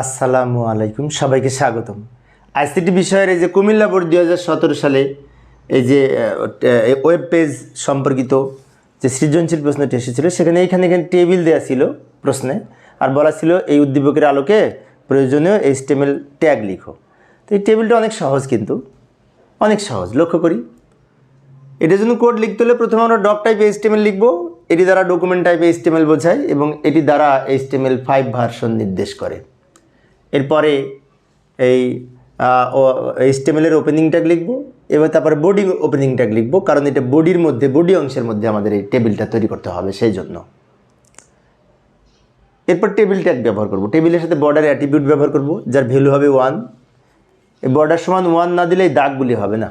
আসসালামু আলাইকুম, সবাইকে স্বাগতম। আইসিটি বিষয়ের এই যে কুমিল্লা বোর্ড দুই হাজার সতেরো সালে এই যে ওয়েব পেজ সম্পর্কিত যে সৃজনশীল প্রশ্নটি এসেছিল, সেখানে এইখানে এখানে টেবিল দেওয়া ছিল প্রশ্নে, আর বলা ছিল এই উদ্দীপকের আলোকে প্রয়োজনীয় এইচটিএমএল ট্যাগ লিখো। তো এই টেবিলটা অনেক সহজ কিন্তু, অনেক সহজ, লক্ষ্য করি। এটার জন্য কোড লিখতে হলে প্রথমে আমরা ডক টাইপ এইচটিএমএল লিখব, এটি দ্বারা ডকুমেন্ট টাইপ এইচটিএমএল বোঝায় এবং এটি দ্বারা এইচটিএমএল ফাইভ ভার্সন নির্দেশ করে। এরপরে এই এইচটিএমএলের ওপেনিং ট্যাগ লিখব, এবার তারপরে বডি ওপেনিং ট্যাগ লিখব, কারণ এটা বডির মধ্যে বডি অংশের মধ্যে আমাদের এই টেবিলটা তৈরি করতে হবে সেই জন্য এরপর টেবিল ট্যাগ ব্যবহার করব। টেবিলের সাথে বর্ডার অ্যাটিবিউট ব্যবহার করব, যার ভ্যালু হবে ওয়ান বর্ডার সমান ওয়ান না দিলে এই দাগগুলি হবে না।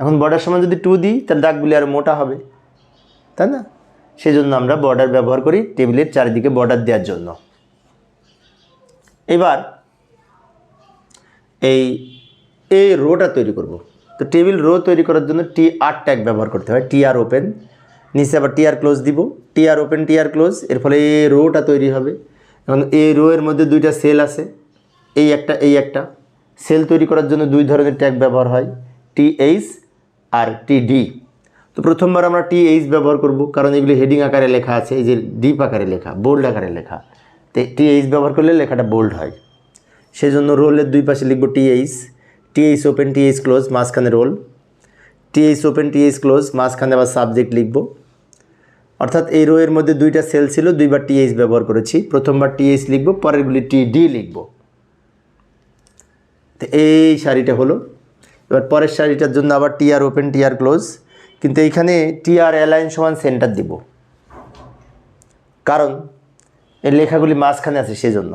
এখন বর্ডার সমান যদি টু দিই তার দাগগুলি আরও মোটা হবে। তাই না? সেই জন্য আমরা বর্ডার ব্যবহার করি টেবিলের চারিদিকে বর্ডার দেওয়ার জন্য। এবার এই এই রোটা তৈরি করব। তো টেবিল রো তৈরি করার জন্য টি আর ট্যাগ ব্যবহার করতে হয় টি আর ওপেন নিচে আবার টি আর ক্লোজ দিব। টি আর ওপেন টি আর ক্লোজ এর ফলে এ রোটা তৈরি হবে। এখন এ রো এর মধ্যে দুইটা সেল আছে, এই একটা এই একটা। সেল তৈরি করার জন্য দুই ধরনের ট্যাগ ব্যবহার হয় T H R T D তো প্রথমবার আমরা টি এইচ ব্যবহার করব, কারণ এগুলি হেডিং আকারে লেখা আছে, এই যে ডিপ আকারে লেখা বোল্ড আকারে লেখা। তো টি এইচ ব্যবহার করলে লেখাটা বোল্ড হয়। সেই জন্য রোলের দুই পাশে লিখব TH. TH open TH close মাঝখানে roll. TH open TH close মাঝখানে আবার সাবজেক্ট লিখব। অর্থাৎ এই রোয়ের মধ্যে দুইটা সেল ছিল, দুইবার টিএইচ ব্যবহার করেছি। প্রথমবার টিএইচ লিখব, পরেরগুলি টি ডি লিখব। তো এই শাড়িটা হলো। এবার পরের শাড়িটার জন্য আবার টিআর ওপেন টিআর ক্লোজ কিন্তু এইখানে টিআর অ্যালাইন সমান সেন্টার দিব। কারণ এই লেখাগুলি মাঝখানে আছে সেজন্য।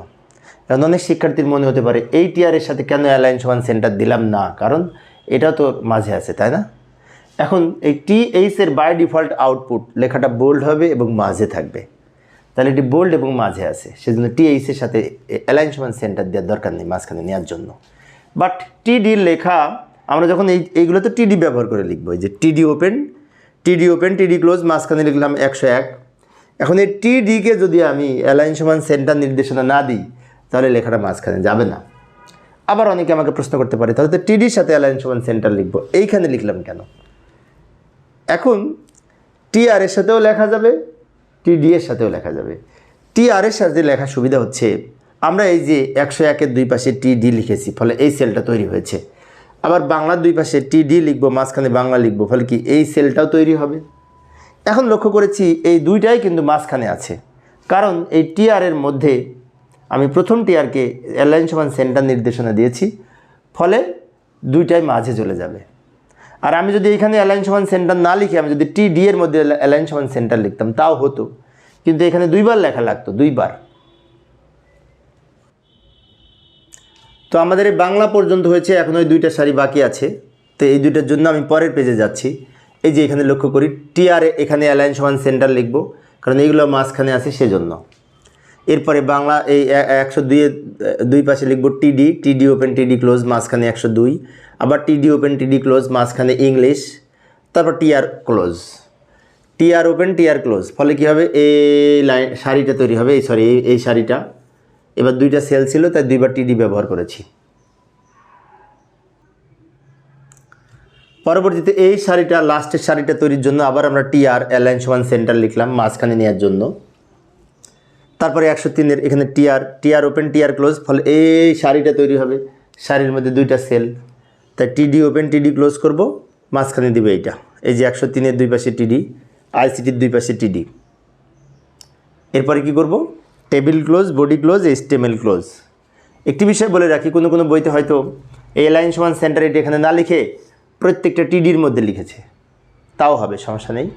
অনেক শিক্ষার্থীর মনে হতে পারে এই টিআরের সাথে কেন অ্যালাইন সমান সেন্টার দিলাম না? কারণ এটাও তো মাঝে আছে, তাই না? এখন এই টি এইচের বাই ডিফল্ট আউটপুট লেখাটা বোল্ড হবে এবং মাঝে থাকবে। তাহলে এটি বোল্ড এবং মাঝে আছে, সেজন্য টি এইচের সাথে অ্যালাইন সমান সেন্টার দেওয়ার দরকার নেই মাঝখানে নেওয়ার জন্য। বাট টিডির লেখা, আমরা যখন এই এইগুলো তো টিডি ব্যবহার করে লিখব যে টিডি ওপেন টিডি ওপেন টিডি ক্লোজ মাঝখানে লিখলাম একশো এক। এখন এই টিডিকে যদি আমি অ্যালাইন সমান সেন্টার নির্দেশনা না দিই তাহলে লেখাটা মাঝখানে যাবে না। আবার অনেকে আমাকে প্রশ্ন করতে পারে, তাহলে তো টিডির সাথে অ্যালাইন সমান সেন্টার লিখব, এইখানে লিখলাম কেন? এখন টিআর এর সাথেও লেখা যাবে টিডি এর সাথেও লেখা যাবে। টিআর এর সাথে লেখার সুবিধা হচ্ছে, আমরা এই যে একশো একের দুই পাশে টিডি লিখেছি, ফলে এই সেলটা তৈরি হয়েছে। আবার বাংলার দুই পাশে টিডি লিখব, মাঝখানে বাংলা লিখব, ফলে কি এই সেলটাও তৈরি হবে? এখন লক্ষ্য করেছি, এই দুইটাই কিন্তু মাঝখানে আছে। কারণ এই টিআর এর মধ্যে আমি প্রথম টিআরকে অ্যালাইন সমান সেন্টার নির্দেশনা দিয়েছি, ফলে দুইটাই মাঝে চলে যাবে। আর আমি যদি এখানে অ্যালাইন সমান সেন্টার না লিখে, আমি যদি টি ডি এর মধ্যে অ্যালাইন সমান সেন্টার লিখতাম, তাও হতো। কিন্তু এখানে দুইবার লেখা লাগতো, দুইবার। তো আমাদের এই বাংলা পর্যন্ত হয়েছে, এখন ওই দুইটা শাড়ি বাকি আছে। তো এই দুইটার জন্য আমি পরের পেজে যাচ্ছি। এই যে এখানে লক্ষ্য করি টিআর এখানে অ্যালাইন সমান সেন্টার লিখব, কারণ এইগুলো মাঝখানে আছে সেজন্য। এরপরে বাংলা এই একশো দুইয়ে দুই পাশে লিখব টিডি টিডি ওপেন টিডি ক্লোজ মাঝখানে একশো দুই। আবার টিডি ওপেন টিডি ক্লোজ মাঝখানে ইংলিশ তারপর TR close TR open TR close ফলে কী হবে? এই লাইন শাড়িটা তৈরি হবে, এই সরি এই এই শাড়িটা এবার দুইটা সেল ছিল, তাই দুইবার টিডি ব্যবহার করেছি। পরবর্তীতে এই শাড়িটা লাস্টের শাড়িটা তৈরির জন্য আবার আমরা টিআর অ্যালাইন সমান সেন্টার লিখলাম, মাঝখানে নেওয়ার জন্য। তারপরে একশো তিনের এখানে TR TR open TR close ফলে এই শাড়িটা তৈরি হবে। শাড়ির মধ্যে দুইটা সেল তাই টিডি ওপেন টিডি ক্লোজ করব, মাঝখানে দিবে এইটা। এই যে একশো তিনের দুই পাশে টিডি আইসিটির দুই পাশে টিডি এরপরে কি করব? Table close body close HTML close একটি বিষয় বলে রাখি, কোনো কোনো বইতে হয়তো এই লাইন সমান সেন্টার এটি এখানে না লিখে প্রত্যেকটা টিডির মধ্যে লিখেছে। তাও হবে, সমস্যা নেই।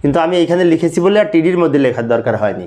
কিন্তু আমি এখানে লিখেছি বলে আর টিডির মধ্যে লেখার দরকার হয়নি।